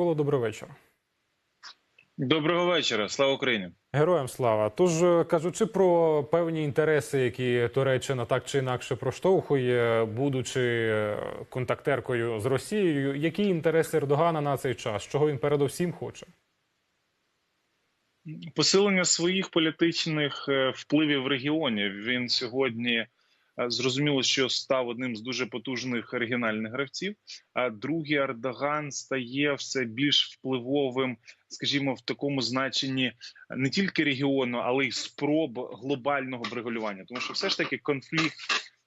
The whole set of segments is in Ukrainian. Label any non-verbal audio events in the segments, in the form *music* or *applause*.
Микола, добрий вечір. Доброго вечора, слава Україні. Героям слава. Тож е, кажучи про певні інтереси, які Туреччина так чи інакше проштовхує, будучи е, контактеркою з Росією, які інтереси Ердогана на цей час? Чого він передовсім хоче? Посилення своїх політичних е, впливів в регіоні. Він сьогодні зрозуміло, що став одним з дуже потужних регіональних гравців. А другий Ардаган стає все більш впливовим, скажімо, в такому значенні не тільки регіону, але й спроб глобального врегулювання. Тому що все ж таки конфлікт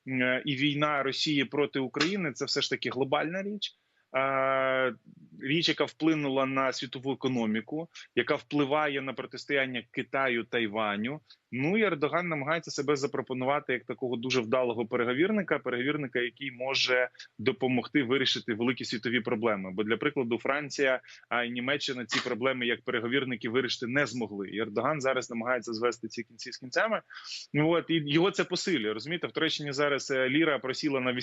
е, і війна Росії проти України це все ж таки глобальна річ. Е, Річ, яка вплинула на світову економіку, яка впливає на протистояння Китаю Тайваню. Ну і Ердоган намагається себе запропонувати як такого дуже вдалого переговірника, переговірника, який може допомогти вирішити великі світові проблеми. Бо для прикладу, Франція а й Німеччина ці проблеми як переговірники вирішити не змогли. І Ердоган зараз намагається звести ці кінці з кінцями. Ну от і його це посилює. Розумієте, в Туреччині зараз е, ліра просіла на 80%.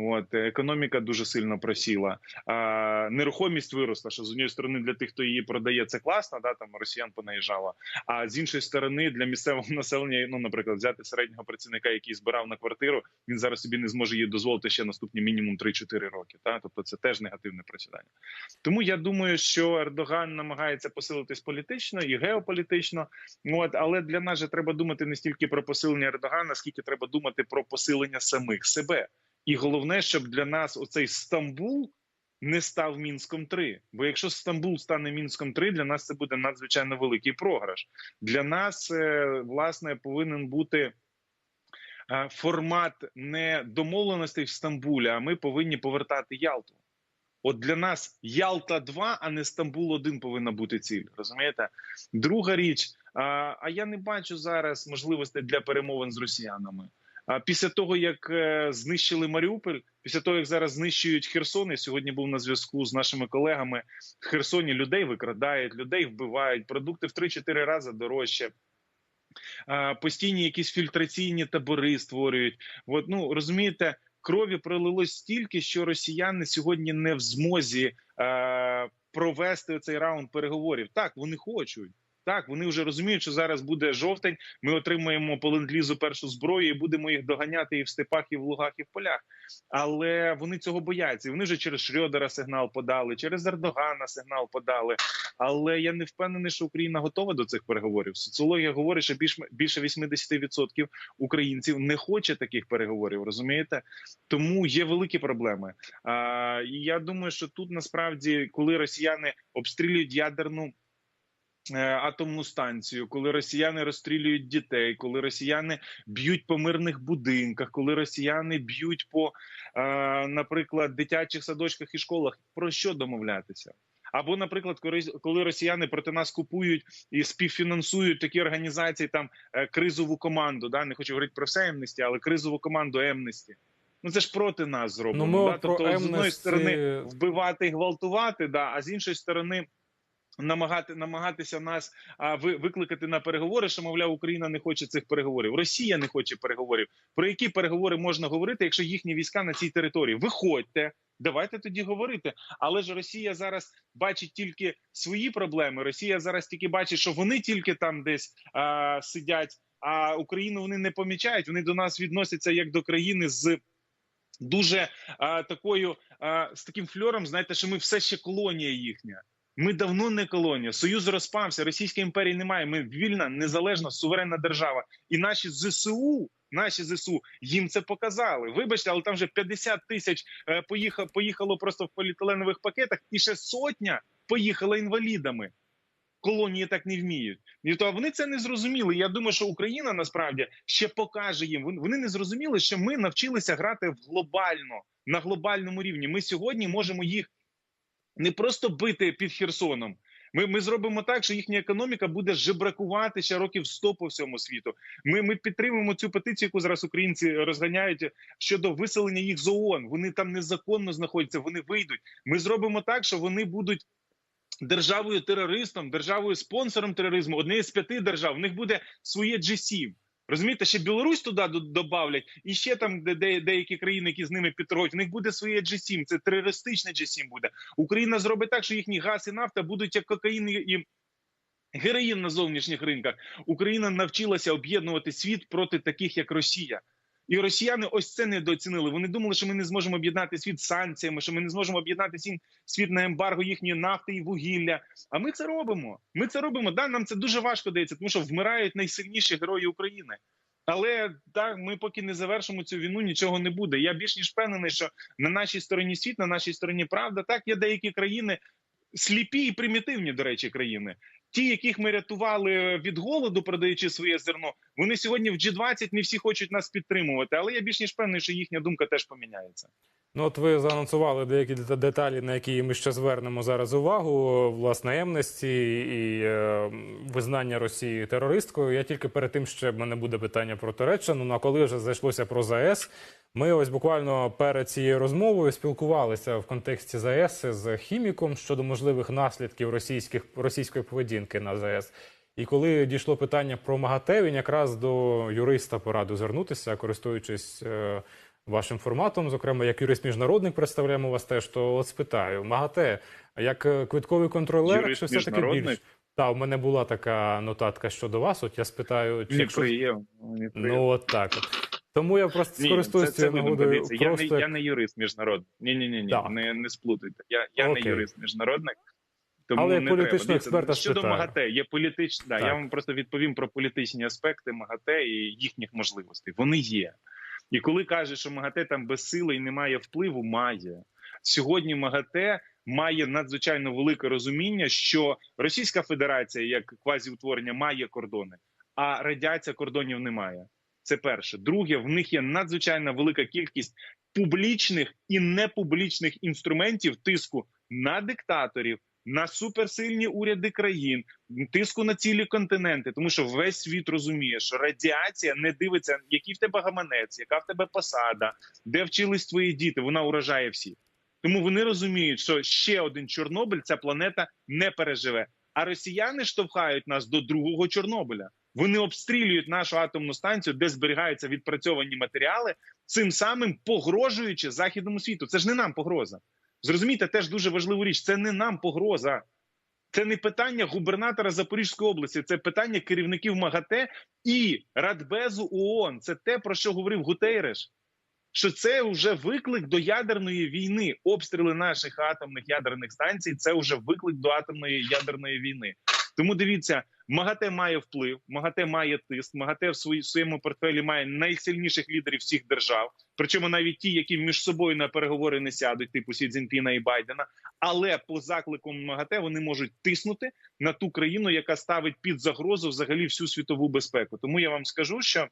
От економіка дуже сильно просіла, а нерухомість виросла. Що з однієї сторони для тих, хто її продає, це класно, да там росіян понаїжджало. А з іншої сторони, для місцевого *laughs* населення, ну наприклад, взяти середнього працівника, який збирав на квартиру, він зараз собі не зможе її дозволити ще наступні мінімум 3-4 роки. Та тобто це теж негативне просідання. Тому я думаю, що Ердоган намагається посилитись політично і геополітично. От але для нас же треба думати не стільки про посилення Ердогана, скільки треба думати про посилення самих себе. І головне, щоб для нас оцей Стамбул не став мінськом 3 Бо якщо Стамбул стане мінськом 3 для нас це буде надзвичайно великий програш. Для нас е, власне повинен бути. е, Формат не домовленостей в Стамбулі, а ми повинні повертати Ялту. От для нас Ялта 2 а не Стамбул 1 повинна бути ціль. Розумієте? Друга річ. А я не бачу зараз можливостей для перемовин з росіянами. А після того як е, знищили Маріуполь, після того як зараз знищують Херсон, я сьогодні був на зв'язку з нашими колегами в Херсоні. Людей викрадають, людей вбивають, продукти в 3-4 рази дорожче. Постійні якісь фільтраційні табори створюють. От, ну розумієте, крові пролилось стільки, що росіяни сьогодні не в змозі е, провести цей раунд переговорів. Так, вони хочуть. Так, вони вже розуміють, що зараз буде жовтень. Ми отримаємо по ленд-лізу першу зброю і будемо їх доганяти і в степах, і в лугах, і в полях. Але вони цього бояться. Вони вже через Шрьодера сигнал подали, через Ердогана сигнал подали. Але я не впевнений, що Україна готова до цих переговорів. Соціологія говорить, що більш більше 80% українців не хоче таких переговорів. Розумієте? Тому є великі проблеми. А, І я думаю, що тут насправді, коли росіяни обстрілюють ядерну. Е, атомну станцію, коли росіяни розстрілюють дітей, коли росіяни б'ють по мирних будинках, коли росіяни б'ють по, е, наприклад, дитячих садочках і школах, про що домовлятися? Або, наприклад, коли росіяни проти нас купують і співфінансують такі організації, там е, кризову команду, да не хочу говорити про все Емнесті, але кризову команду Емнесті. Ну це ж проти нас зроблено. Ну, да? Тобто, з одної Amnesty- сторони вбивати і гвалтувати, да, а з іншої сторони. Намагати намагатися нас а, ви, викликати на переговори, що мовляв Україна не хоче цих переговорів. Росія не хоче переговорів. Про які переговори можна говорити, якщо їхні війська на цій території? Виходьте, давайте тоді говорити. Але ж Росія зараз бачить тільки свої проблеми. Росія зараз тільки бачить, що вони тільки там десь а, сидять, а Україну вони не помічають. Вони до нас відносяться як до країни з. Дуже а, такою а, з таким фльором, знаєте, що ми все ще колонія їхня. Ми давно не колонія. Союз розпався. Російської імперії немає. Ми вільна, незалежна, суверенна держава. І наші зсу, наші зсу їм це показали. Вибачте, але там вже 50 тисяч е, поїхало, поїхало просто в поліетиленових пакетах, і ще сотня поїхала інвалідами. Колонії так не вміють. І то вони це не зрозуміли. Я думаю, що Україна насправді ще покаже їм. Вони не зрозуміли, що ми навчилися грати в глобально на глобальному рівні. Ми сьогодні можемо їх не просто бити під Херсоном. Ми ми зробимо так, що їхня економіка буде жебракувати ще років 100 по всьому світу. Ми ми підтримуємо цю петицію, яку зараз українці розганяють щодо виселення їх з ООН. Вони там незаконно знаходяться. Вони вийдуть. Ми зробимо так, що вони будуть. Державою терористом, державою спонсором тероризму, однієї з п'яти держав. У них буде своє G7. Розумієте, ще Білорусь туди до- добавлять, і ще там де, де деякі країни, які з ними підтримують, в них буде своє G7, це терористичне G7 буде. Україна зробить так, що їхні газ і нафта будуть як кокаїн і героїн на зовнішніх ринках. Україна навчилася об'єднувати світ проти таких, як Росія. І росіяни ось це недооцінили. Вони думали, що ми не зможемо об'єднати світ санкціями, що ми не зможемо об'єднати світ- на ембарго їхньої нафти і вугілля. А ми це робимо. Ми це робимо. Да, нам це дуже важко дається, тому що вмирають найсильніші герої України. Але так, ми поки не завершимо цю війну, нічого не буде. Я більш ніж впевнений, що на нашій стороні світ, на нашій стороні правда. Так є деякі країни сліпі і примітивні, до речі, країни. Ті, яких ми рятували від голоду, продаючи своє зерно, вони сьогодні в G20 не всі хочуть нас підтримувати. Але я більш ніж впевнений, що їхня думка теж поміняється. Ну, от ви заанонсували деякі деталі, на які ми ще звернемо зараз увагу. Власне, Емнесті і е, визнання Росії терористкою. Я тільки перед тим, ще в мене буде питання про Туреччину. Ну а коли вже зайшлося про ЗАЕС, ми ось буквально перед цією розмовою спілкувалися в контексті ЗАЕС з хіміком щодо можливих наслідків російських російської поведінки на ЗАЕС. І коли дійшло питання про МАГАТЕ, він якраз до юриста порадив звернутися, користуючись е, вашим форматом, зокрема, як юрист-міжнародник представляємо вас теж, то от спитаю, МАГАТЕ, як е, квитковий контролер, чи все-таки міжнародник? більш? Так, у мене була така нотатка щодо вас. От я спитаю, чи якщо мені ну от так. Тому я просто Ні, скористуюсь це, нагодою. Я, не, я не юрист міжнародний. Ні, ні, ні. Не, не сплутайте. Я, я не юрист міжнародник. Тому Але не. Дивіться, експерта щодо спитаю. МАГАТЕ, є політич... да, я вам просто відповім про політичні аспекти МАГАТЕ і їхніх можливостей. Вони є. І коли каже, що МАГАТЕ там безсилий і не має впливу, має. Сьогодні МАГАТЕ має надзвичайно велике розуміння, що Російська Федерація як квазіутворення має кордони, а радіація кордонів немає. Це перше. Друге, в них є надзвичайно велика кількість публічних і непублічних інструментів тиску на диктаторів, на суперсильні уряди країн, тиску на цілі континенти, тому що весь світ розуміє, що радіація не дивиться, який в тебе гаманець, яка в тебе посада, де вчились твої діти. Вона уражає всіх. Тому вони розуміють, що ще один Чорнобиль ця планета не переживе. А росіяни штовхають нас до другого Чорнобиля. Вони обстрілюють нашу атомну станцію, де зберігаються відпрацьовані матеріали, цим самим погрожуючи західному світу. Це ж не нам погроза. Зрозумійте, теж дуже важливу річ. Це не нам погроза. Це не питання губернатора Запорізької області, це питання керівників МАГАТЕ і Радбезу ООН. Це те, про що говорив Гутейреш. Що це вже виклик до ядерної війни. Обстріли наших атомних ядерних станцій це вже виклик до атомної ядерної війни. Тому дивіться, МАГАТЕ має вплив, МАГАТЕ має тиск, МАГАТЕ в своєму портфелі має найсильніших лідерів всіх держав, причому навіть ті, які між собою на переговори не сядуть, типу Сі Цзіньпіна і Байдена. Але по заклику МАГАТЕ вони можуть тиснути на ту країну, яка ставить під загрозу взагалі всю світову безпеку. Тому я вам скажу, що.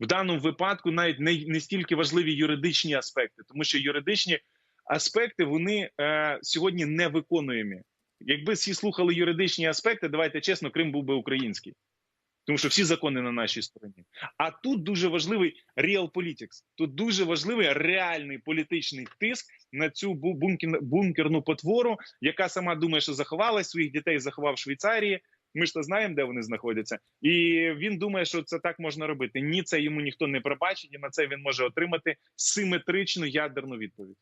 В даному випадку навіть не, не стільки важливі юридичні аспекти, тому що юридичні аспекти вони е, сьогодні не виконуємі. Якби всі слухали юридичні аспекти, давайте чесно, Крим був би український, тому що всі закони на нашій стороні. А тут дуже важливий real politics. Тут дуже важливий реальний політичний тиск на цю бу- бункерну потвору, яка сама думає, що заховалась своїх дітей, заховав в Швейцарії. Ми ж то знаємо, де вони знаходяться, і він думає, що це так можна робити. Ні, це йому ніхто не пробачить, і на це він може отримати симетричну ядерну відповідь.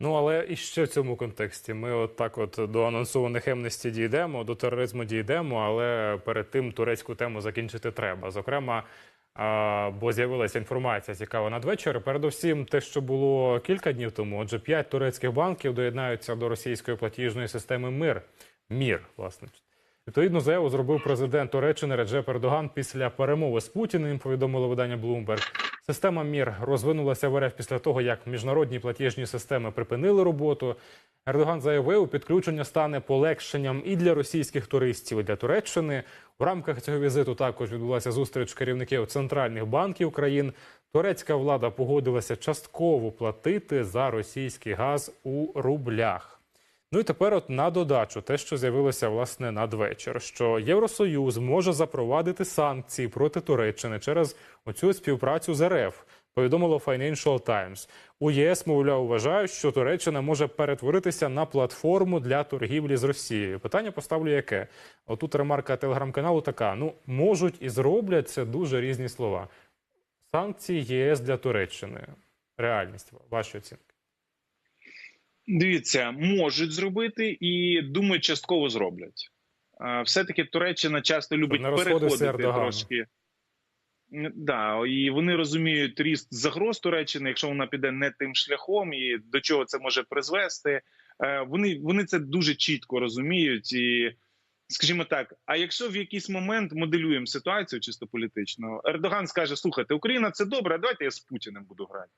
Ну, але і ще в цьому контексті ми от так от до анонсованих емнесті дійдемо, до тероризму дійдемо, але перед тим турецьку тему закінчити треба. Зокрема, а, бо з'явилася інформація цікава надвечір. Передусім, те, що було кілька днів тому, отже, п'ять турецьких банків доєднаються до російської платіжної системи МИР. МІР, власне. Відповідну заяву зробив президент Туреччини Реджеп Ердоган після перемови з Путіним. Повідомило видання Bloomberg. Система МІР розвинулася в РФ після того, як міжнародні платіжні системи припинили роботу. Ердоган заявив, підключення стане полегшенням і для російських туристів, і для Туреччини. У рамках цього візиту також відбулася зустріч керівників центральних банків країн. Турецька влада погодилася частково платити за російський газ у рублях. Ну і тепер, от на додачу, те, що з'явилося власне надвечір, що Євросоюз може запровадити санкції проти Туреччини через оцю співпрацю з РФ. Повідомило Financial Times. У ЄС, мовляв, вважають, що Туреччина може перетворитися на платформу для торгівлі з Росією. Питання поставлю яке? Отут ремарка телеграм-каналу така: ну можуть і зроблять це дуже різні слова. Санкції ЄС для Туреччини. Реальність ваші оцінки. Дивіться, можуть зробити і думаю, частково зроблять. Все-таки Туреччина часто любить переходити трошки. Да, і вони розуміють ріст загроз Туреччини, якщо вона піде не тим шляхом, і до чого це може призвести. Е, Вони, вони це дуже чітко розуміють. І, скажімо так, а якщо в якийсь момент моделюємо ситуацію чисто політично, Ердоган скаже: слухайте, Україна це добре, а давайте я з Путіним буду грати.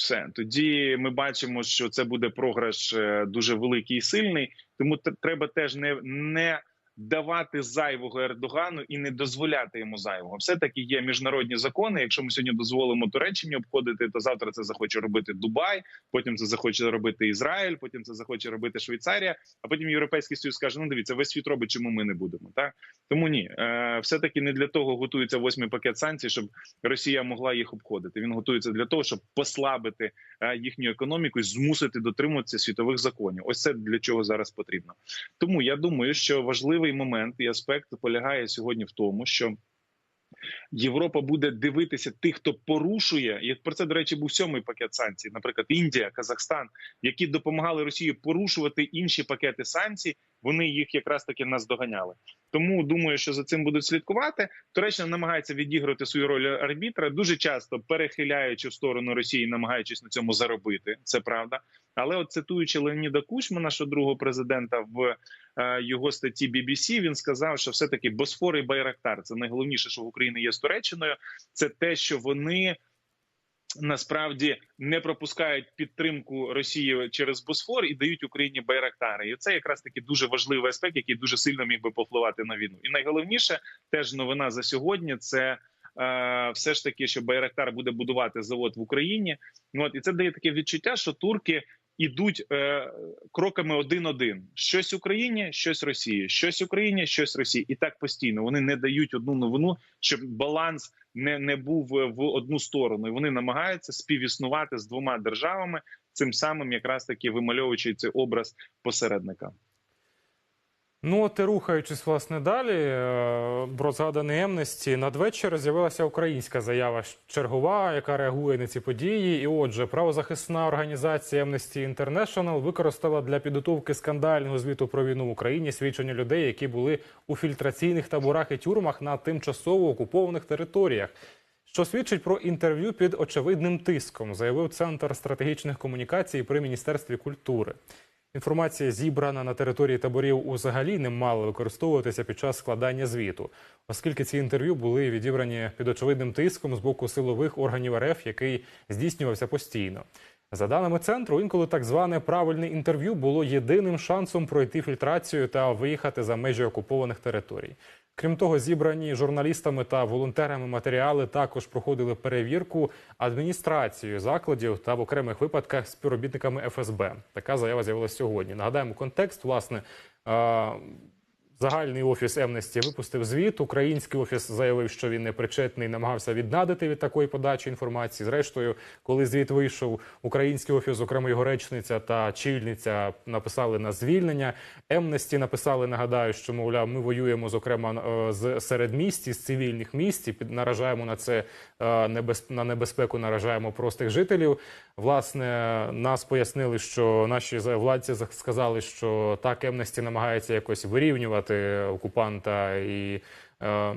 Все тоді ми бачимо, що це буде програш е, дуже великий і сильний. Тому треба теж не, не давати зайвого Ердогану і не дозволяти йому зайвого. Все таки є міжнародні закони. Якщо ми сьогодні дозволимо Туреччині обходити, то завтра це захоче робити Дубай, потім це захоче робити Ізраїль, потім це захоче робити Швейцарія. А потім Європейський Союз скаже: ну дивіться, весь світ робить, чому ми не будемо. Так тому ні, е, все таки не для того готується восьмий пакет санкцій, щоб Росія могла їх обходити. Він готується для того, щоб послабити е, їхню економіку і змусити дотримуватися світових законів. Ось це для чого зараз потрібно. Тому я думаю, що важливий момент і аспект полягає сьогодні в тому, що. Європа буде дивитися тих, хто порушує, і про це до речі був сьомий пакет санкцій, наприклад, Індія, Казахстан, які допомагали Росії порушувати інші пакети санкцій. Вони їх якраз таки наздоганяли. Тому думаю, що за цим будуть слідкувати. Туреччина намагається відіграти свою роль арбітра, дуже часто перехиляючи в сторону Росії, намагаючись на цьому заробити. Це правда. Але от цитуючи Леоніда Кучма, нашого другого президента, в е, його статті BBC, він сказав, що все таки Босфор і Байрактар це найголовніше, що в Україні є з Туреччиною. Це те, що вони. Насправді не пропускають підтримку Росії через Босфор і дають Україні байрактари, і це якраз таки дуже важливий аспект, який дуже сильно міг би повпливати на війну. І найголовніше теж новина за сьогодні. Це е, все ж таки, що Байрактар буде будувати завод в Україні. Ну от і це дає таке відчуття, що турки ідуть е, кроками один-один: щось Україні, щось Росії, щось Україні, щось Росії, і так постійно вони не дають одну новину, щоб баланс не, не був е, в одну сторону. І вони намагаються співіснувати з двома державами, цим самим якраз таки вимальовуючи цей образ посередника. Ну, от і рухаючись власне далі, е, про згаданий Емнесті, надвечір з'явилася українська заява чергова, яка реагує на ці події. І отже, правозахисна організація Amnesty International використала для підготовки скандального звіту про війну в Україні свідчення людей, які були у фільтраційних таборах і тюрмах на тимчасово окупованих територіях. Що свідчить про інтерв'ю під очевидним тиском, заявив Центр стратегічних комунікацій при міністерстві культури. Інформація, зібрана на території таборів, узагалі не мала використовуватися під час складання звіту, оскільки ці інтерв'ю були відібрані під очевидним тиском з боку силових органів РФ, який здійснювався постійно. За даними центру, інколи так зване правильне інтерв'ю було єдиним шансом пройти фільтрацію та виїхати за межі окупованих територій. Крім того, зібрані журналістами та волонтерами матеріали також проходили перевірку адміністрацією закладів та в окремих випадках співробітниками ФСБ. Така заява з'явилася сьогодні. Нагадаємо контекст. Власне загальний офіс Емнесті випустив звіт. Український офіс заявив, що він не причетний, намагався віднадити від такої подачі інформації. Зрештою, коли звіт вийшов, український офіс, зокрема його речниця та чільниця, написали на звільнення. Емнесті написали, нагадаю, що мовляв, ми воюємо зокрема е, з середмісті, з цивільних місць і наражаємо на це е, на небезпеку, наражаємо простих жителів. Власне, нас пояснили, що наші владці сказали, що так Емнесті намагається якось вирівнювати окупанта і. Е,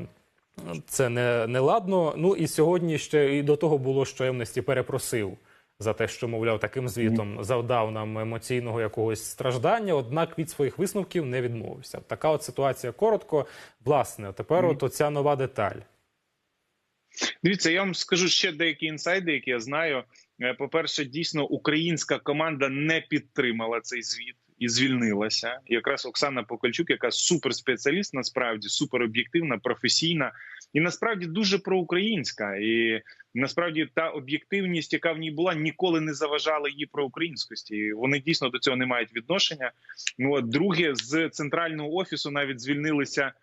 це не, не ладно. Ну і сьогодні ще і до того було, що Емнесті перепросив за те, що мовляв таким звітом завдав нам емоційного якогось страждання. Однак від своїх висновків не відмовився. Така от ситуація коротко. Власне, тепер от оця нова деталь. Дивіться, я вам скажу ще деякі інсайди, які я знаю. Е, По-перше, дійсно українська команда не підтримала цей звіт і звільнилася. І якраз Оксана Покальчук, яка суперспеціаліст, насправді супероб'єктивна, професійна і насправді дуже проукраїнська. І насправді та об'єктивність, яка в ній була, ніколи не заважала її проукраїнськості. І Вони дійсно до цього не мають відношення. Ну от друге з центрального офісу навіть звільнилися.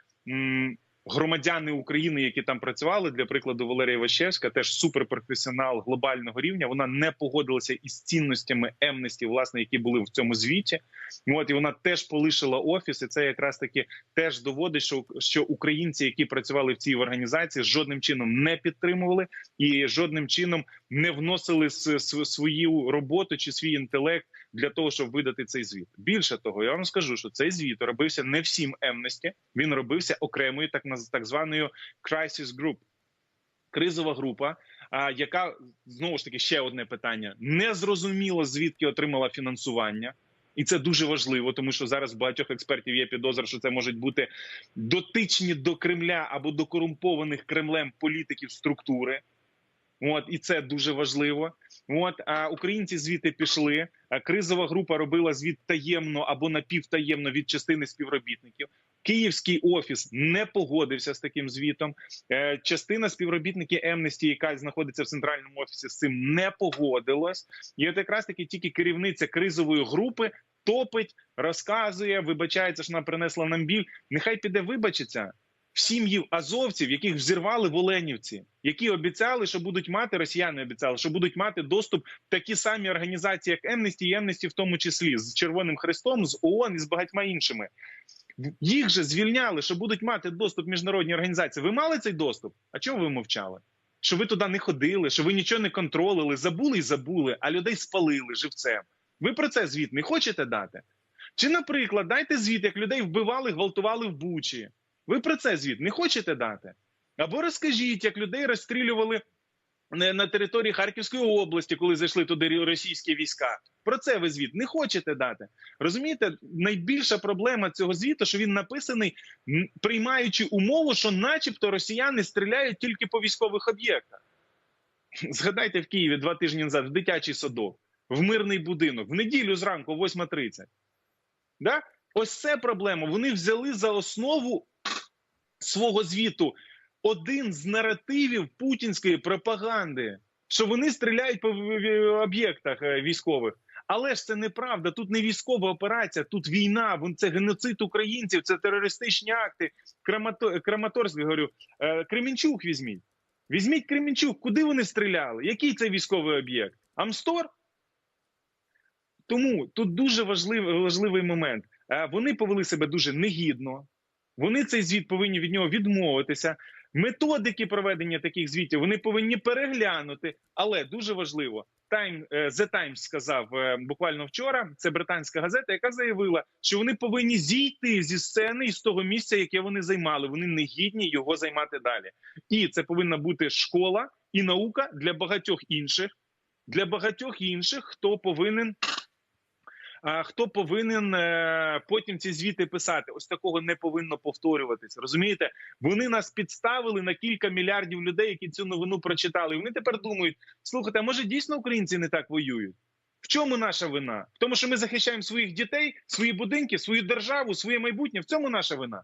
Громадяни України, які там працювали, для прикладу, Валерія Ващевська, теж суперпрофесіонал глобального рівня. Вона не погодилася із цінностями емності, власне, які були в цьому звіті. От і вона теж полишила офіс, і це якраз таки теж доводить, що, що українці, які працювали в цій організації, жодним чином не підтримували і жодним чином не вносили свою роботу чи свій інтелект для того, щоб видати цей звіт. Більше того, я вам скажу, що цей звіт робився не всім емності, він робився окремою так так званою crisis group, кризова група. А яка знову ж таки ще одне питання: не зрозуміло звідки отримала фінансування. І це дуже важливо, тому що зараз багатьох експертів є підозра, що це можуть бути дотичні до Кремля або до корумпованих Кремлем політиків структури. От і це дуже важливо. От а українці звідти пішли. Кризова група робила звіт таємно або напівтаємно від частини співробітників. Київський офіс не погодився з таким звітом. Е, частина співробітників Емнесті, яка знаходиться в центральному офісі, з цим не погодилась. І от якраз таки тільки керівниця кризової групи топить, розказує, вибачається, що вона принесла нам біль. Нехай піде вибачиться сім'ї азовців, яких взірвали в Оленівці, які обіцяли, що будуть мати росіяни, обіцяли, що будуть мати доступ такі самі організації, як Емнесті і Емнесті, в тому числі з Червоним Хрестом, з ООН і з багатьма іншими. Їх же звільняли, що будуть мати доступ міжнародні організації. Ви мали цей доступ? А чого ви мовчали? Що ви туди не ходили, що ви нічого не контролили, забули і забули, а людей спалили живцем. Ви про це звіт не хочете дати? Чи, наприклад, дайте звіт, як людей вбивали, гвалтували в Бучі. Ви про це звіт не хочете дати? Або розкажіть, як людей розстрілювали на на території Харківської області, коли зайшли туди російські війська. Про це ви звіт не хочете дати. Розумієте, найбільша проблема цього звіту, що він написаний, приймаючи умову, що, начебто, росіяни стріляють тільки по військових об'єктах. Згадайте в Києві два тижні назад в дитячий садок, в мирний будинок, в неділю зранку, 8.30. Да? Ось це проблема. Вони взяли за основу свого звіту один з наративів путінської пропаганди, що вони стріляють по об'єктах е, військових. Але ж це неправда. Тут не військова операція, тут війна. Це геноцид українців, це терористичні акти. Крамато... Краматорськ, говорю, е, Кремінчук візьміть. Візьміть Кремінчук. Куди вони стріляли? Який це військовий об'єкт? Амстор? Тому тут дуже важливий, важливий момент. Е, Вони повели себе дуже негідно. Вони цей звіт повинні від нього відмовитися. Методики проведення таких звітів вони повинні переглянути. Але дуже важливо, Time, е, The Times сказав е, буквально вчора. Це британська газета, яка заявила, що вони повинні зійти зі сцени і з того місця, яке вони займали. Вони не гідні його займати далі. І це повинна бути школа і наука для багатьох інших, для багатьох інших, хто повинен хто повинен е, потім ці звіти писати? Ось такого не повинно повторюватися. Розумієте, вони нас підставили на кілька мільярдів людей, які цю новину прочитали. Вони тепер думають: слухайте, а може дійсно українці не так воюють? В чому наша вина? В тому, що ми захищаємо своїх дітей, свої будинки, свою державу, своє майбутнє. В цьому наша вина.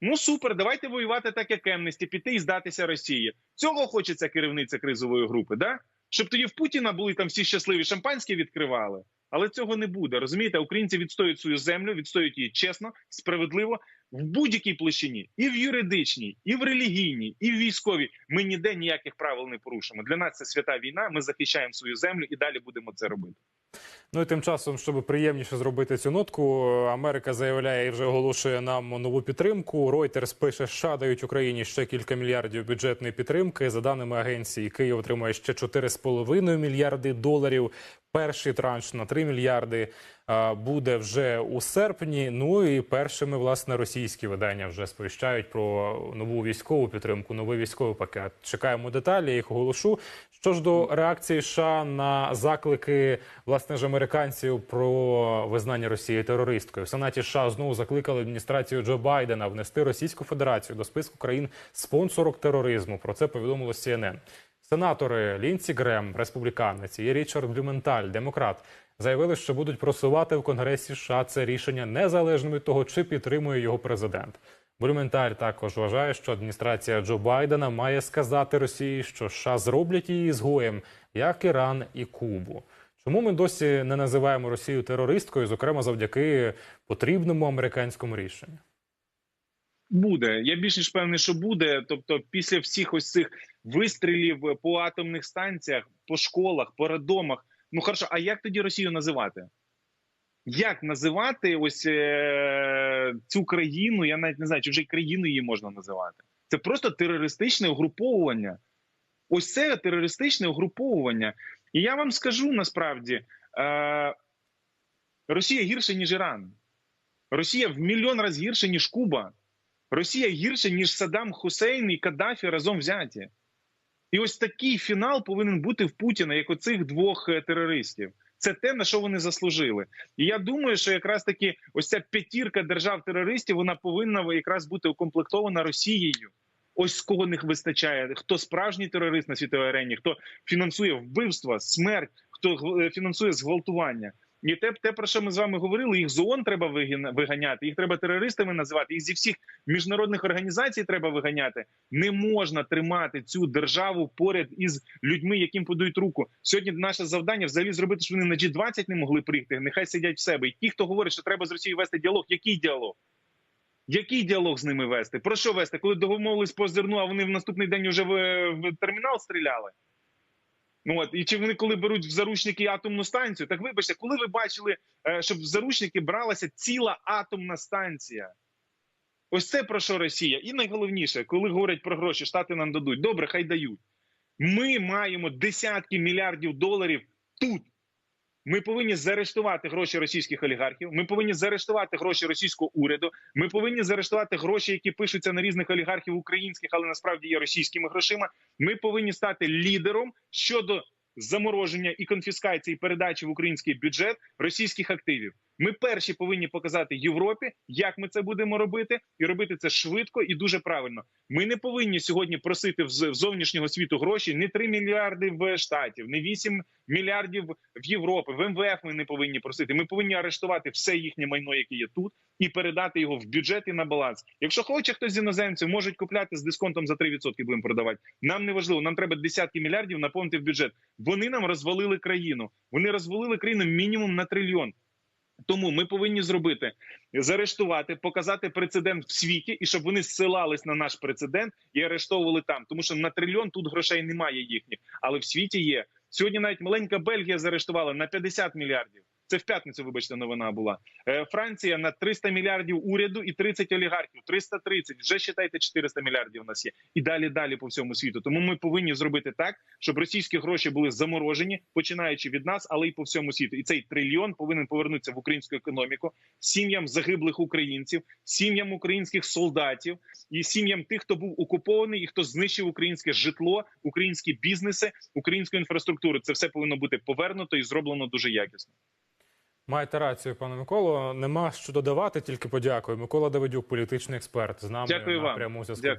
Ну супер, давайте воювати так, як Емнесті, піти і здатися Росії. Цього хочеться керівниця кризової групи, да? Щоб тоді в Путіна були там всі щасливі, шампанське відкривали. Але цього не буде. Розумієте, українці відстоюють свою землю, відстоюють її чесно, справедливо в будь-якій площині, і в юридичній, і в релігійній, і в військовій. Ми ніде ніяких правил не порушимо. Для нас це свята війна. Ми захищаємо свою землю і далі будемо це робити. Ну і тим часом, щоб приємніше зробити цю нотку, Америка заявляє і вже оголошує нам нову підтримку. Reuters пише, США дають Україні ще кілька мільярдів бюджетної підтримки. За даними агенції, Київ отримує ще 4,5 мільярди доларів. Перший транш на 3 мільярди буде вже у серпні. Ну і першими власне російські видання вже сповіщають про нову військову підтримку, новий військовий пакет. Чекаємо деталі. Я їх оголошу. Що ж до реакції США на заклики власне ж американців про визнання Росії терористкою, в Сенаті США знову закликали адміністрацію Джо Байдена внести Російську Федерацію до списку країн спонсорок тероризму. Про це повідомило CNN. Сенатори Лінсі Грем, республіканець, і Річард Блюменталь, демократ, заявили, що будуть просувати в Конгресі США це рішення незалежно від того, чи підтримує його президент. Блюменталь також вважає, що адміністрація Джо Байдена має сказати Росії, що США зроблять її згоєм, як Іран і Кубу. Чому ми досі не називаємо Росію терористкою, зокрема завдяки потрібному американському рішенню? Буде. Я більш ніж певний, що буде. Тобто, після всіх ось цих вистрілів по атомних станціях, по школах, по роддомах. Ну хорошо, а як тоді Росію називати? Як називати ось е- цю країну? Я навіть не знаю, чи вже країну її можна називати. Це просто терористичне угруповування. Ось це терористичне угруповування. І я вам скажу насправді: е- Росія гірше, ніж Іран. Росія в мільйон разів гірше, ніж Куба. Росія гірше, ніж Саддам Хусейн і Каддафі разом взяті. І ось такий фінал повинен бути в Путіна, як оцих двох е, терористів. Це те, на що вони заслужили. І я думаю, що якраз таки ось ця п'ятірка держав-терористів вона повинна якраз бути укомплектована Росією. Ось з кого них вистачає. Хто справжній терорист на світовій арені, хто фінансує вбивства, смерть, хто е, фінансує зґвалтування. І те, те, про що ми з вами говорили, їх з ООН треба виганяти, їх треба терористами називати, їх зі всіх міжнародних організацій треба виганяти. Не можна тримати цю державу поряд із людьми, яким подають руку. Сьогодні наше завдання взагалі зробити, щоб вони на G20 не могли прийти. Нехай сидять в себе. І ті, хто говорить, що треба з Росією вести діалог, який діалог? Який діалог з ними вести? Про що вести? Коли домовились по зерну, а вони в наступний день вже в, в термінал стріляли? Ну от і чи вони коли беруть в заручники атомну станцію? Так вибачте, коли ви бачили, е, щоб в заручники бралася ціла атомна станція? Ось це про що Росія. І найголовніше, коли говорять про гроші, штати нам дадуть. Добре, хай дають. Ми маємо десятки мільярдів доларів тут. Ми повинні заарештувати гроші російських олігархів. Ми повинні заарештувати гроші російського уряду. Ми повинні заарештувати гроші, які пишуться на різних олігархів українських, але насправді є російськими грошима. Ми повинні стати лідером щодо замороження і конфіскації передачі в український бюджет російських активів. Ми перші повинні показати Європі, як ми це будемо робити, і робити це швидко і дуже правильно. Ми не повинні сьогодні просити в зовнішнього світу гроші не 3 мільярди в штатів, не 8 мільярдів в Європі. В МВФ ми не повинні просити. Ми повинні арештувати все їхнє майно, яке є тут, і передати його в бюджет і на баланс. Якщо хоче хтось з іноземців, можуть купляти з дисконтом за 3% будемо продавати. Нам не важливо. Нам треба десятки мільярдів наповнити в бюджет. Вони нам розвалили країну. Вони розвалили країну мінімум на трильйон. Тому ми повинні зробити заарештувати, показати прецедент в світі, і щоб вони зсилались на наш прецедент і арештовували там. Тому що на трильйон тут грошей немає їхніх, але в світі є. Сьогодні навіть маленька Бельгія заарештувала на 50 мільярдів. Це в п'ятницю, вибачте, новина була. Е, Франція на 300 мільярдів уряду і 30 олігархів. 330, вже считайте 400 мільярдів у нас є. І далі далі по всьому світу. Тому ми повинні зробити так, щоб російські гроші були заморожені, починаючи від нас, але й по всьому світу. І цей трильйон повинен повернутися в українську економіку, сім'ям загиблих українців, сім'ям українських солдатів і сім'ям тих, хто був окупований і хто знищив українське житло, українські бізнеси, українську інфраструктуру. Це все повинно бути повернуто і зроблено дуже якісно. Маєте рацію, пане Миколо. Нема що додавати, тільки подякую. Микола Давидюк, політичний експерт, з нами Дякую на вам. пряму зв'язку.